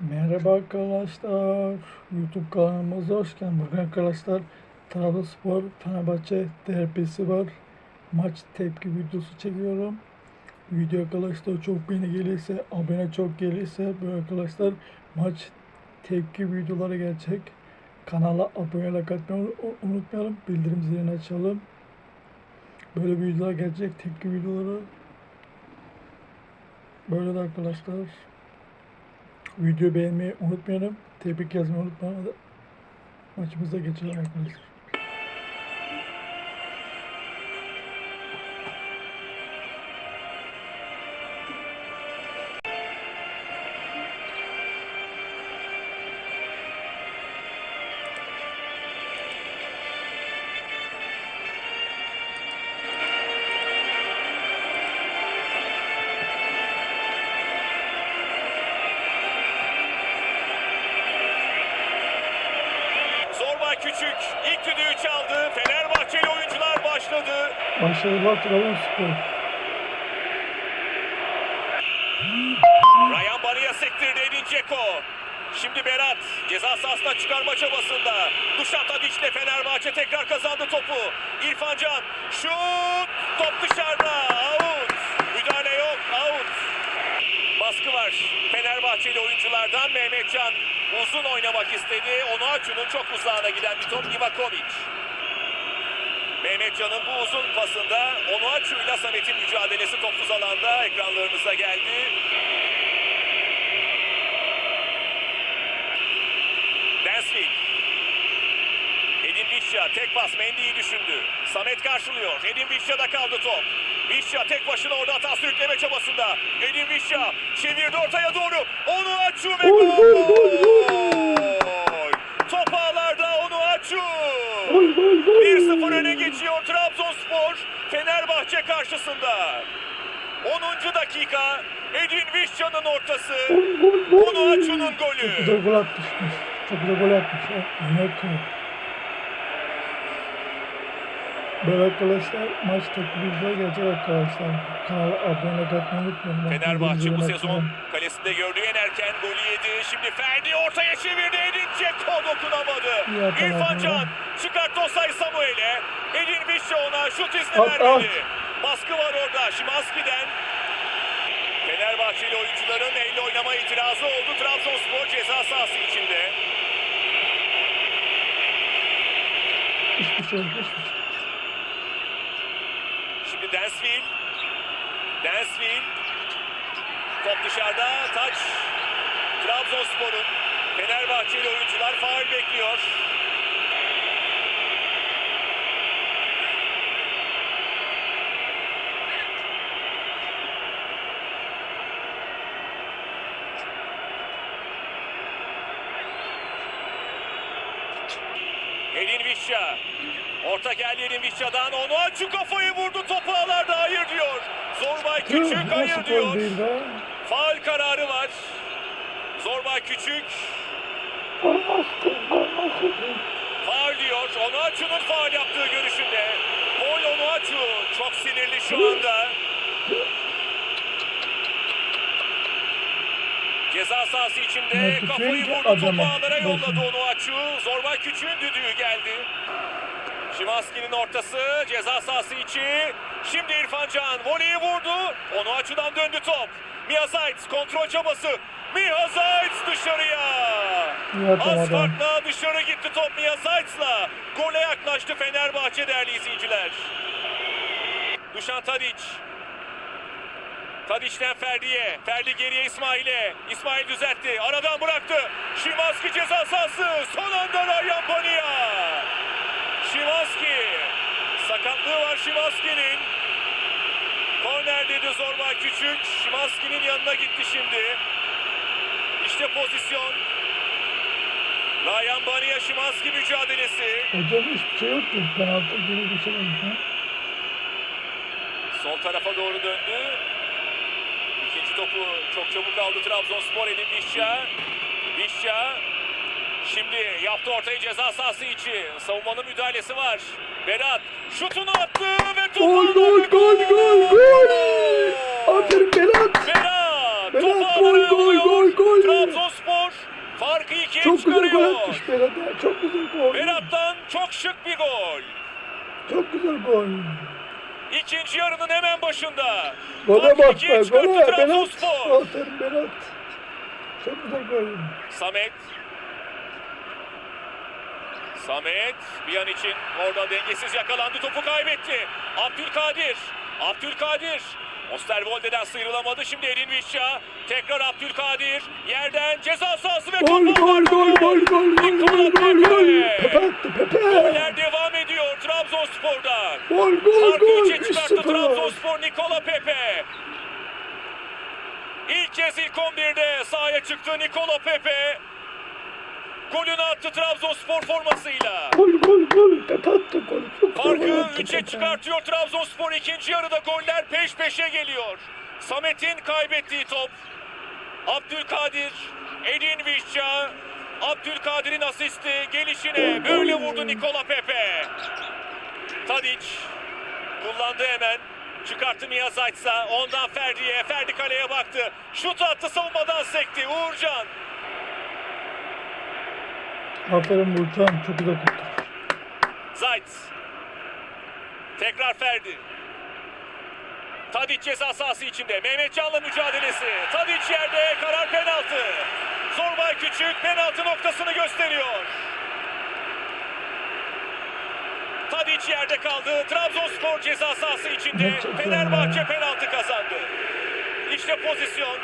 Merhaba arkadaşlar. YouTube kanalımıza hoş geldiniz. Bugün arkadaşlar Trabzonspor Fenerbahçe derbisi var. Maç tepki videosu çekiyorum. Video arkadaşlar çok beğeni gelirse, abone çok gelirse bu arkadaşlar maç tepki videoları gelecek. Kanala abone like atmayı unutmayalım. Bildirim zilini açalım. Böyle videolar gelecek tepki videoları. Böyle de arkadaşlar. Video beğenmeyi unutmayalım. Tebrik yazmayı unutmayalım. Maçımıza geçelim arkadaşlar. Başarılar Trabzonspor. Ryan Barı'ya sektirdi Edin Dzeko. Şimdi Berat ceza sahasına çıkarma çabasında. Dušan Tadić'le Fenerbahçe tekrar kazandı topu. İrfan Can şut top dışarıda out. Müdahale yok out. Baskı var Fenerbahçeli oyunculardan Mehmetcan uzun oynamak istedi. Onuachu'nun çok uzağına giden bir top Livakovic. Mehmetcan'ın bu uzun pasında Onuachu ile Samet'in mücadelesi topsuz alanda ekranlarınıza geldi. Densvik. Edin Vişya tek pas Mendy'yi düşündü. Samet karşılıyor. Edin Vişya'da kaldı top. Vişya tek başına orada hata sürükleme çabasında. Edin Vişya çevirdi ortaya doğru. Onu açu ve gol, Top ağlarda onu açu. Gol gol gol. 1-0 öne geçiyor Trabzonspor Fenerbahçe karşısında. 10. dakika Edin Vişya'nın ortası. Onu açunun Çok golü. güzel gol atmış. Çok güzel gol atmış. Böyle arkadaşlar maç teknolojiler gelecek arkadaşlar. Kanala abone olmayı unutmayın. Fenerbahçe bu sezon kalesinde gördüğü en erken golü yedi. Şimdi Ferdi ortaya çevirdi. Edin Dzeko dokunamadı. İrfan. Can çıkarttı Osay Samuel'e. Edin Vişya ona şut izni At, vermedi. Baskı var orada Şimanski'den. Fenerbahçeli oyuncuların elle oynama itirazı oldu. Trabzonspor ceza sahası içinde. Şey şey. Şimdi Densville. Densville. Top dışarıda. Taç. Trabzonspor'un. Fenerbahçeli oyuncular faul bekliyor. Edin Vişya. Orta geldi Edin Vişya'dan. Onu açı kafayı vurdu. Topu ağlarda hayır diyor. Zorbay Küçük hayır diyor. Faul kararı var. Zorbay Küçük faul diyor. Onuachu'nun faul yaptığı görüşünde. Paul Onuachu çok sinirli şu anda. Ceza sahası içinde kafayı vurdu. Topu adamı ağlara yolladı başına. Onuachu. Zorbay Küçük'ün düdüğü geldi. Şimanski'nin ortası ceza sahası içi. Şimdi İrfan Can voleyi vurdu. Onuachu'dan döndü top. Mia Zayt kontrol çabası. Mia Zayt dışarıya. Az farkla dışarı gitti top Mia Zayt'la. Gole yaklaştı Fenerbahçe değerli izleyiciler. Dušan Tadić. Tadić'ten Ferdi'ye. Ferdi geriye İsmail'e. İsmail düzeltti. Aradan bıraktı. Şimanski ceza sahası. Son anda Ryan Bania. Şimanski. Sakatlığı var Şimanski'nin. Korner dedi Zorbay Küçük. Şimanski'nin yanına gitti şimdi. İşte pozisyon. Ryan Bania Şimanski mücadelesi. Hocam hiçbir şey yok ki. Penaltı gibi bir şey yok. ha? Sol tarafa doğru döndü. Topu çok çabuk aldı Trabzonspor Edin Vişya. Vişya şimdi yaptı ortayı ceza sahası içi. Savunmanın müdahalesi var. Berat şutunu attı ve topu Gol gol gol gol gol. Aferin Berat. Berat, Berat topu gol gol gol gol. Trabzonspor farkı ikiye Çok güzel gol çıkarıyor. atmış Berat ya. Çok güzel gol. Berat'tan çok şık bir gol. Çok güzel gol. İkinci yarının hemen başında. Farkı bak be. Gole Berat. Trabzonspor. Aferin Berat. Çok güzel gol. Samet. Samet bir an için orada dengesiz yakalandı topu kaybetti. Abdülkadir. Abdülkadir. Osterwolde'den sıyrılamadı. Şimdi Edin Visca. Tekrar Abdülkadir. Yerden ceza sahası ve Gol topu gol gol gol gol gol Nikola gol gol gol. Pepe. Pepe attı Pepe. Goller devam ediyor Trabzonspor'da. Gol gol Farkı gol. içe çıkarttı 3-0. Trabzonspor Nikola Pepe. İlk kez ilk 11'de sahaya çıktı Nikola Pepe. Golünü attı Trabzonspor formasıyla. Gol gol gol. Pepe attı gol. Çok Farkı attı 3'e Pepe. çıkartıyor Trabzonspor. ikinci yarıda goller peş peşe geliyor. Samet'in kaybettiği top. Abdülkadir, Edin Visca. Abdülkadir'in asisti gelişine böyle vurdu Nikola Pepe. Tadic kullandı hemen. Çıkarttı Miyazaytsa. Ondan Ferdi'ye. Ferdi kaleye baktı. Şut attı savunmadan sekti. Uğurcan. Aferin Burçan. Çok güzel kurtarış. Zayt. Tekrar Ferdi. Tadic ceza sahası içinde. Mehmetcan'la mücadelesi. Tadic yerde. Karar penaltı. Zorbay Küçük penaltı noktasını gösteriyor. Tadic yerde kaldı. Trabzonspor ceza sahası içinde. Fenerbahçe penaltı kazandı. İşte pozisyon.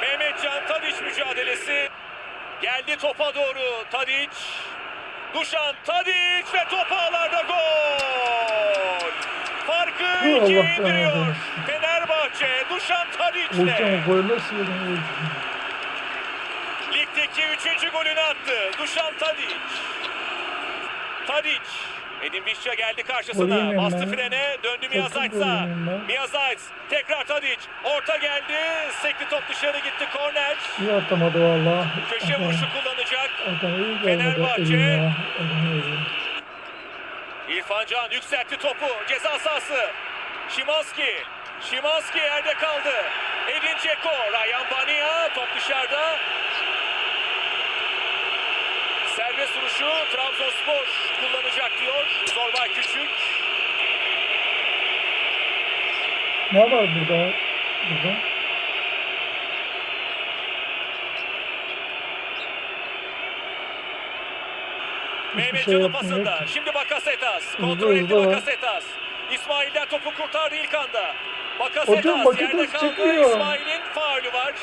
Mehmetcan Tadic mücadelesi. Geldi topa doğru Tadic. Duşan Tadic ve top ağlarda gol. Farkı ikiye indiriyor. Fenerbahçe Duşan Tadic'le. Burçan gol nasıl üçüncü golünü attı. Duşan Tadic. Tadic. Edin Visca geldi karşısına. Bastı frene. Döndü Miyazaytsa. Miyazayt. Tekrar Tadic. Orta geldi. Sekti top dışarı gitti. Korner. İyi atamadı valla. Köşe vuruşu kullanacak. Fenerbahçe. İrfan Can yükseltti topu. Ceza sahası. Şimanski. Şimanski yerde kaldı. Edin Dzeko. Ryan Bania. Top dışarıda. Vuruşu Trabzonspor kullanacak diyor. Zorbay Küçük. Ne var burada? Burada. Mehmet şey Can'ın pasında. Şimdi Bakasetas. Kontrol etti. Bakasetas. İsmail'den topu kurtardı ilk anda. Bakasetas yerde kaldı. İsmail'in faulü var.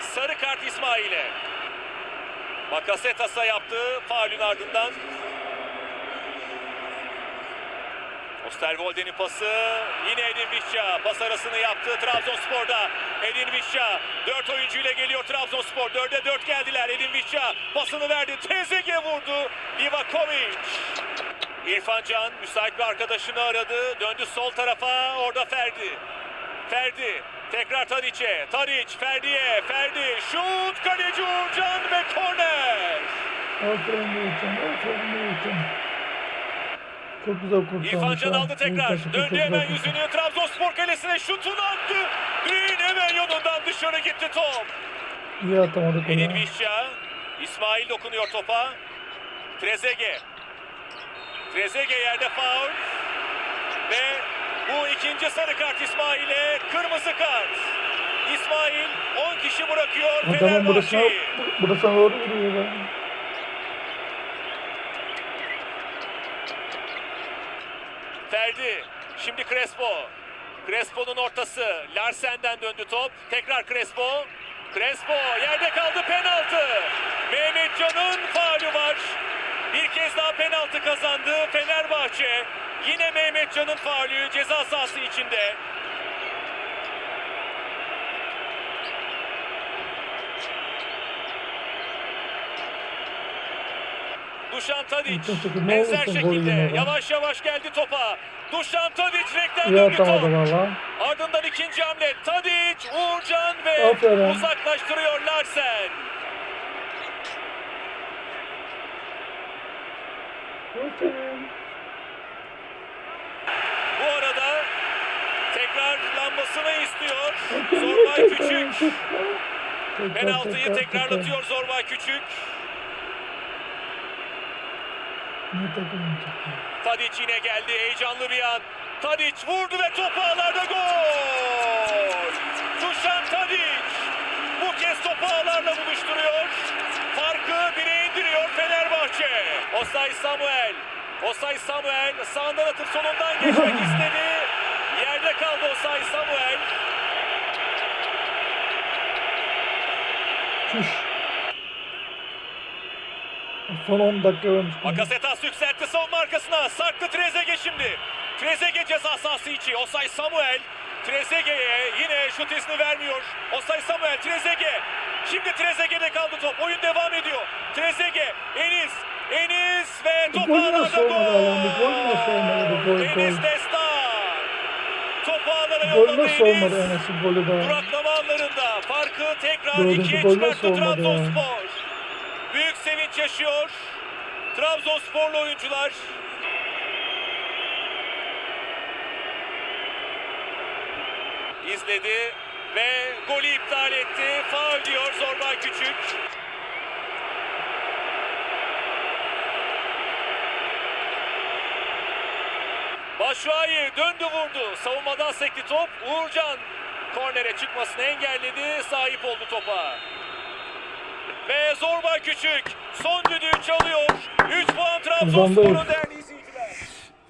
Sarı kart İsmail'e. Bakasetas'a yaptığı faulün ardından Osterwolde'nin pası yine Edin Visca pas arasını yaptı Trabzonspor'da. Edin Visca 4 oyuncuyla geliyor Trabzonspor 4'e 4 geldiler. Edin Visca pasını verdi Tezege vurdu Livakovic. İrfan Can müsait bir arkadaşını aradı döndü sol tarafa orada Ferdi. Ferdi tekrar Tadic'e Tadic Ferdi'ye Ferdi şut kaleci Uğurcan ve korner Aferin Burçan. Aferin Burçan. Çok güzel kurtarmış. İrfan Can aldı tekrar. Çok Döndü hemen yüzünü Trabzonspor kalesine şutunu attı. Düğün hemen yanından dışarı gitti top. İyi atamadı golü. Edin Visca. İsmail dokunuyor topa. Trezege. Trezege yerde faul. Ve bu ikinci sarı kart İsmail'e kırmızı kart. İsmail 10 kişi bırakıyor Adamın burasına, Fenerbahçe'yi. burasına doğru vuruyor be. Ferdi. Şimdi Crespo. Crespo'nun ortası. Larsen'den döndü top. Tekrar Crespo. Crespo yerde kaldı penaltı. Mehmetcan'ın faulü var. Bir kez daha penaltı kazandı Fenerbahçe. Yine Mehmetcan'ın faulü ceza sahası içinde. Dušan Tadić benzer şekilde yavaş yavaş geldi topa. Dušan Tadić rekten döndü top. Ardından ikinci hamle Tadić, Uğurcan ve Aferin. uzaklaştırıyor Larsen. Aferin. Bu arada tekrar lambası penaltısını istiyor. Zorbay Küçük. Penaltıyı tekrarlatıyor Zorbay Küçük. Tadic yine geldi. Heyecanlı bir an. Tadic vurdu ve topu ağlarda gol. Dušan Tadic bu kez topu ağlarla buluşturuyor. Farkı bire indiriyor Fenerbahçe. Osay Samuel. Osay Samuel sağından atıp solundan geçmek istedi. Yerde kaldı Osay Samuel. Çüş. Son 10 dakika vermiş. Bakasetas yükseltti savunma arkasına. Sarktı Trezeguet şimdi. Trezeguet ceza sahası içi. Osay Samuel. Trezeguet'e yine şut izni vermiyor. Osay Samuel Trezeguet. Şimdi Trezeguet'e kaldı top. Oyun devam ediyor. Trezeguet, Enis, Enis ve top ağlarda gol Enis. Destan. Topu ağlara yolladı Enis. Duraklama anlarında farkı tekrar Dördüncü ikiye çıkarttı? Trabzonspor. Yaşıyor. Trabzonsporlu oyuncular. izledi ve golü iptal etti. Faul diyor Zorbay Küçük. Başuayı döndü vurdu. Savunmadan sekti top. Uğurcan kornere çıkmasını engelledi. Sahip oldu topa. Ve Zorbay Küçük son düdüğü çalıyor. 3 puan Trabzonspor'un değerli izleyiciler.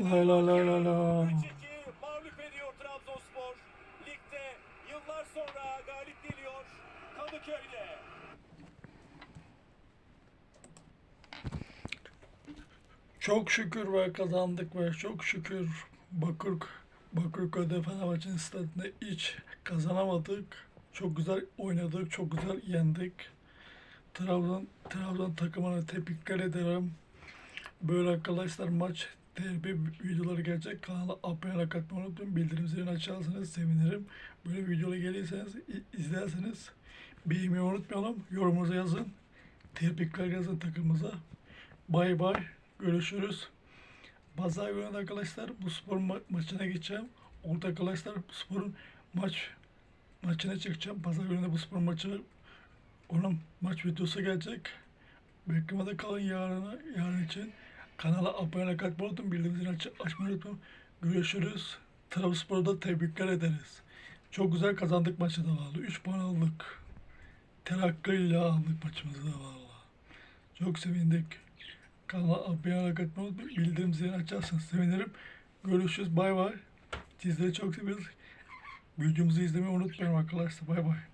La la la la la. 3-2 mağlup ediyor Trabzonspor. Ligde yıllar sonra galip geliyor Kadıköy'de. Çok şükür ve kazandık ve çok şükür Bakır Bakırköy'de Fenerbahçe'nin stadında hiç kazanamadık. Çok güzel oynadık, çok güzel yendik. Trabzon Trabzon takımına tebrikler ederim. Böyle arkadaşlar maç derbi videoları gelecek. Kanala abone katmayı unutmayın. Bildirim açarsanız sevinirim. Böyle videolar gelirseniz izlerseniz beğenmeyi unutmayalım. Yorumunuzu yazın. Tebrikler yazın takımımıza. Bay bay. Görüşürüz. Pazar günü arkadaşlar bu spor ma- maçına geçeceğim. Orada arkadaşlar bu sporun maç maçına çıkacağım. Pazar günü de bu spor maçı onun maç videosu gelecek. Beklemede kalın yarına, yarın için. Kanala abone katmayı unutmayın. Bildirimleri aç, açmayı unutmayın. Görüşürüz. Trabzonspor'da tebrikler ederiz. Çok güzel kazandık maçı da vallahi. 3 puan aldık. Terakkiyle aldık maçımızı da vallahi. Çok sevindik. Kanala abone katmayı unutmayın. Bildirim zilini açarsanız sevinirim. Görüşürüz. Bay bay. Sizleri çok seviyoruz. Videomuzu izlemeyi unutmayın arkadaşlar. Bay bay.